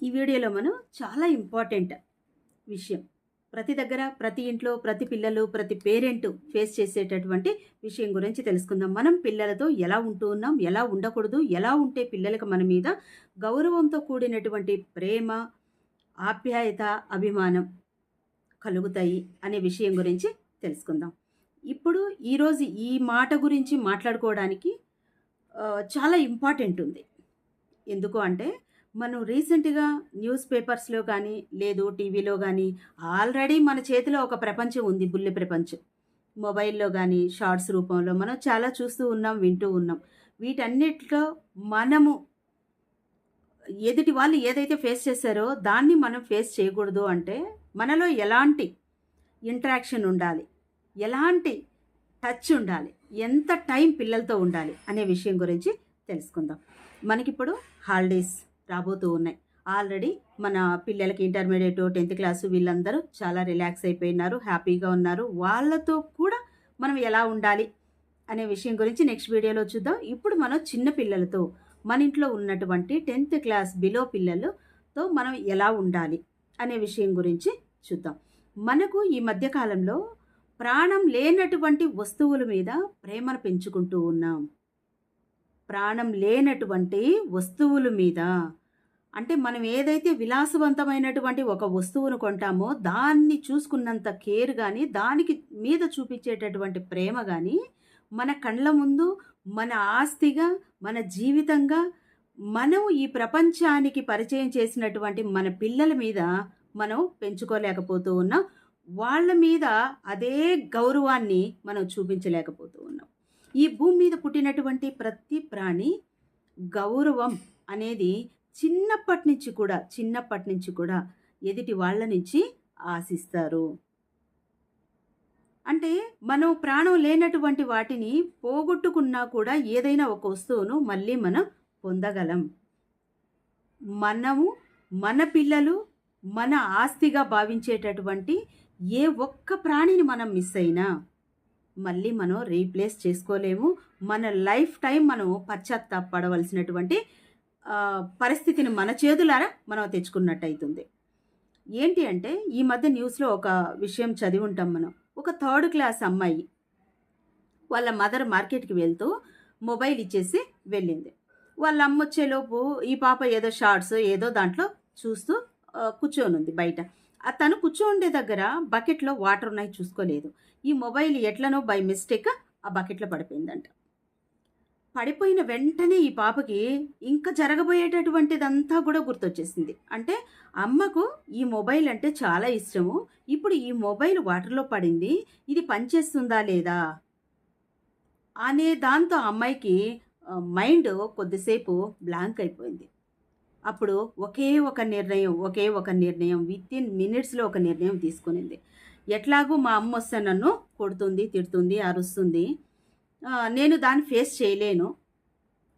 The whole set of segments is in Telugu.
ఈ వీడియోలో మనం చాలా ఇంపార్టెంట్ విషయం. ప్రతి దగ్గర ప్రతి ఇంట్లో ప్రతి పిల్లలు ప్రతి పేరెంట్ ఫేస్ చేసేటటువంటి విషయం గురించి తెలుసుకుందాం. మనం పిల్లలతో ఎలా ఉంటూ ఉన్నాం ఎలా ఉండకూడదు ఎలా ఉంటే పిల్లలకు మన మీద గౌరవంతో కూడినటువంటి ప్రేమ ఆప్యాయత అభిమానం కలుగుతాయి అనే విషయం గురించి తెలుసుకుందాం. ఇప్పుడు ఈరోజు ఈ మాట గురించి మాట్లాడుకోవడానికి చాలా ఇంపార్టెంట్ ఉంది. ఎందుకు అంటే మనం రీసెంట్గా న్యూస్ పేపర్స్లో కానీ లేదు టీవీలో కానీ ఆల్రెడీ మన చేతిలో ఒక ప్రపంచం ఉంది బుల్లి ప్రపంచం. మొబైల్లో కానీ షార్ట్స్ రూపంలో మనం చాలా చూస్తూ ఉన్నాం వింటూ ఉన్నాం. వీటన్నిటిలో మనము ఎదుటి వాళ్ళు ఏదైతే ఫేస్ చేశారో దాన్ని మనం ఫేస్ చేయకూడదు అంటే మనలో ఎలాంటి ఇంటరాక్షన్ ఉండాలి? ఎలాంటి టచ్ ఉండాలి? ఎంత టైం పిల్లలతో ఉండాలి? అనే విషయం గురించి తెలుసుకుందాం. మనకిప్పుడు హాలిడేస్. రాబోతూ ఉన్నాయి. ఆల్రెడీ మన పిల్లలకి ఇంటర్మీడియట్ టెన్త్ క్లాసు వీళ్ళందరూ చాలా రిలాక్స్ అయిపోయినారు హ్యాపీగా ఉన్నారు. వాళ్ళతో కూడా మనం ఎలా ఉండాలి అనే విషయం గురించి నెక్స్ట్ వీడియోలో చూద్దాం. ఇప్పుడు మనం చిన్న పిల్లలతో మన ఇంట్లో ఉన్నటువంటి టెన్త్ క్లాస్ బిలో పిల్లలతో మనం ఎలా ఉండాలి అనే విషయం గురించి చూద్దాం. మనకు ఈ మధ్యకాలంలో ప్రాణం లేనటువంటి వస్తువుల మీద ప్రేమను పెంచుకుంటూ ఉన్నాం. ప్రాణం లేనటువంటి వస్తువుల మీద అంటే మనం ఏదైతే విలాసవంతమైనటువంటి ఒక వస్తువును కొంటామో దాన్ని చూసుకున్నంత కేర్ కానీ దానికి మీద చూపించేటటువంటి ప్రేమ కానీ మన కళ్ళ ముందు మన ఆస్తిగా మన జీవితంగా మనం ఈ ప్రపంచానికి పరిచయం చేసినటువంటి మన పిల్లల మీద మనం పెంచుకోలేకపోతూ ఉన్నాం. వాళ్ళ మీద అదే గౌరవాన్ని మనం చూపించలేకపోతూ ఉన్నాం. ఈ భూమి మీద పుట్టినటువంటి ప్రతి ప్రాణి గౌరవం అనేది చిన్నప్పటి నుంచి కూడా చిన్నప్పటి నుంచి కూడా ఎదుటి వాళ్ళ నుంచి ఆశిస్తారు. అంటే మనం ప్రాణం లేనటువంటి వాటిని పోగొట్టుకున్నా కూడా ఏదైనా ఒక వస్తువును మళ్ళీ మనం పొందగలం. మనము మన పిల్లలు మన ఆస్తిగా భావించేటటువంటి ఏ ఒక్క ప్రాణిని మనం మిస్ అయినా మళ్ళీ మనం రీప్లేస్ చేసుకోలేము. మన లైఫ్ టైం మనం పశ్చాత్తాపడవలసినటువంటి పరిస్థితిని మన చేతులారా మనం తెచ్చుకున్నట్టు అవుతుంది ఏంటి అంటే ఈ మధ్య న్యూస్లో ఒక విషయం చదివి ఉంటాం మనం. ఒక థర్డ్ క్లాస్ అమ్మాయి వాళ్ళ మదర్ మార్కెట్కి వెళ్తూ మొబైల్ ఇచ్చేసి వెళ్ళింది. వాళ్ళ అమ్మ వచ్చేలోపు ఈ పాప ఏదో షార్ట్స్ ఏదో దాంట్లో చూస్తూ కూర్చోనుంది బయట. తను కూర్చోండే దగ్గర బకెట్లో వాటర్ ఉన్నాయి చూసుకోలేదు. ఈ మొబైల్ ఎట్లనో బై మిస్టేక్ ఆ బకెట్లో పడిపోయిందంట. పడిపోయిన వెంటనే ఈ పాపకి ఇంకా జరగబోయేటటువంటిదంతా కూడా గుర్తొచ్చేసింది. అంటే అమ్మకు ఈ మొబైల్ అంటే చాలా ఇష్టము. ఇప్పుడు ఈ మొబైల్ వాటర్లో పడింది. ఇది పనిచేస్తుందా లేదా? అనే దాంతో అమ్మాయికి మైండ్ కొద్దిసేపు బ్లాంక్ అయిపోయింది. అప్పుడు ఒకే ఒక నిర్ణయం ఒకే ఒక నిర్ణయం విత్ ఇన్ మినిట్స్లో ఒక నిర్ణయం తీసుకునింది. ఎట్లాగూ మా అమ్మ వస్తే నన్ను కొడుతుంది తిడుతుంది అరుస్తుంది. నేను దాన్ని ఫేస్ చేయలేను.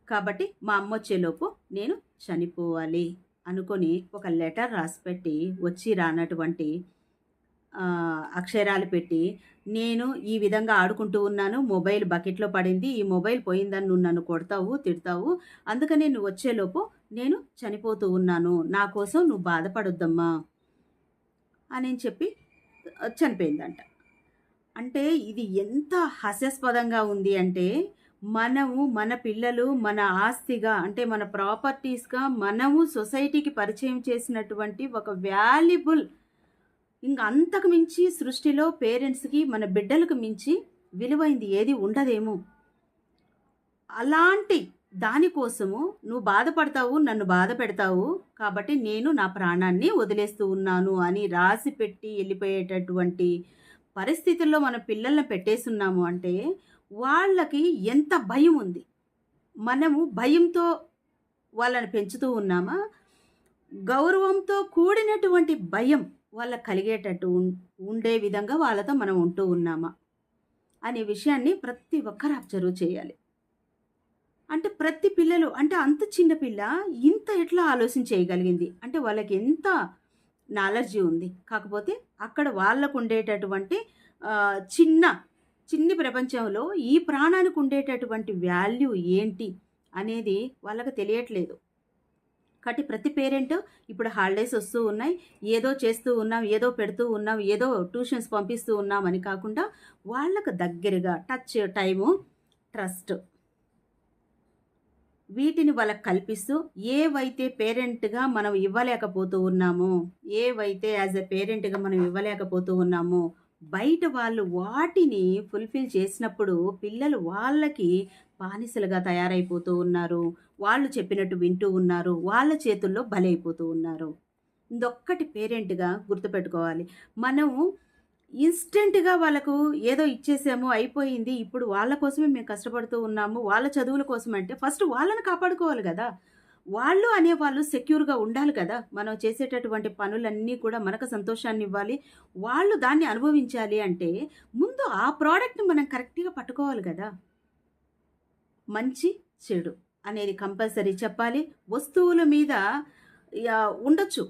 కాబట్టి మా అమ్మ వచ్చేలోపు నేను చనిపోవాలి అనుకొని ఒక లెటర్ రాసిపెట్టి వచ్చి రానటువంటి అక్షరాలు పెట్టి నేను ఈ విధంగా ఆడుకుంటూ ఉన్నాను మొబైల్ బకెట్లో పడింది ఈ మొబైల్ పోయిందని నువ్వు నన్ను కొడతావు తిడతావు అందుకని నువ్వు వచ్చేలోపు నేను చనిపోతూ ఉన్నాను నా కోసం నువ్వు బాధపడొద్దమ్మా అని చెప్పి చనిపోయిందంట. అంటే ఇది ఎంత హాస్యాస్పదంగా ఉంది అంటే మనము మన పిల్లలు మన ఆస్తిగా అంటే మన ప్రాపర్టీస్గా మనము సొసైటీకి పరిచయం చేసినటువంటి ఒక వాల్యుబుల్ ఇంకా అంతకు మించి సృష్టిలో పేరెంట్స్కి మన బిడ్డలకు మించి విలువైంది ఏది ఉండదేమో. అలాంటి దానికోసము నువ్వు బాధపడతావు నన్ను బాధ పెడతావు కాబట్టి నేను నా ప్రాణాన్ని వదిలేస్తూ ఉన్నాను అని రాసి పెట్టి వెళ్ళిపోయేటటువంటి పరిస్థితుల్లో మన పిల్లల్ని పెట్టేస్తున్నాము అంటే వాళ్ళకి ఎంత భయం ఉంది? మనము భయంతో వాళ్ళని పెంచుతూ ఉన్నామా? గౌరవంతో కూడినటువంటి భయం వాళ్ళకి కలిగేటట్టు ఉండే విధంగా వాళ్ళతో మనం ఉంటూ ఉన్నామా? అనే విషయాన్ని ప్రతి ఒక్కరు అబ్జర్వ్ చేయాలి. అంటే ప్రతి పిల్లలు అంటే అంత చిన్న పిల్ల ఇంత ఎట్లా ఆలోచన చేయగలిగింది? అంటే వాళ్ళకి ఎంత నాలర్జీ ఉంది. కాకపోతే అక్కడ వాళ్ళకు ఉండేటటువంటి చిన్న చిన్ని ప్రపంచంలో ఈ ప్రాణానికి ఉండేటటువంటి వాల్యూ ఏంటి అనేది వాళ్ళకి తెలియట్లేదు. కాబట్టి ప్రతి పేరెంట్ ఇప్పుడు హాలిడేస్ వస్తూ ఉన్నాయి. ఏదో చేస్తూ ఉన్నాం ఏదో పెడుతూ ఉన్నాం ఏదో ట్యూషన్స్ పంపిస్తూ ఉన్నాం అని కాకుండా వాళ్ళకు దగ్గరగా టచ్ టైము ట్రస్ట్ వీటిని వాళ్ళకి కల్పిస్తూ ఏవైతే పేరెంట్గా మనం ఇవ్వలేకపోతూ ఉన్నామో ఏవైతే యాజ్ ఎ పేరెంట్గా మనం ఇవ్వలేకపోతూ ఉన్నామో బయట వాళ్ళు వాటిని ఫుల్ఫిల్ చేసినప్పుడు పిల్లలు వాళ్ళకి బానిసలుగా తయారైపోతూ ఉన్నారు. వాళ్ళు చెప్పినట్టు వింటూ ఉన్నారు. వాళ్ళ చేతుల్లో బలైపోతూ ఉన్నారు. ఇదొక్కటి పేరెంట్గా గుర్తుపెట్టుకోవాలి. మనము ఇన్స్టెంట్గా వాళ్ళకు ఏదో ఇచ్చేసాము అయిపోయింది. ఇప్పుడు వాళ్ళ కోసమే మేము కష్టపడుతూ ఉన్నాము. వాళ్ళ చదువుల కోసం అంటే ఫస్ట్ వాళ్ళని కాపాడుకోవాలి కదా. వాళ్ళు అనేవాళ్ళు సెక్యూర్గా ఉండాలి కదా. మనం చేసేటటువంటి పనులన్నీ కూడా మనకు సంతోషాన్ని ఇవ్వాలి. వాళ్ళు దాన్ని అనుభవించాలి అంటే ముందు ఆ ప్రోడక్ట్ని మనం కరెక్ట్గా పట్టుకోవాలి కదా. మంచి చెడు అనేది కంపల్సరీ చెప్పాలి. వస్తువుల మీద యా, ఉండొచ్చు.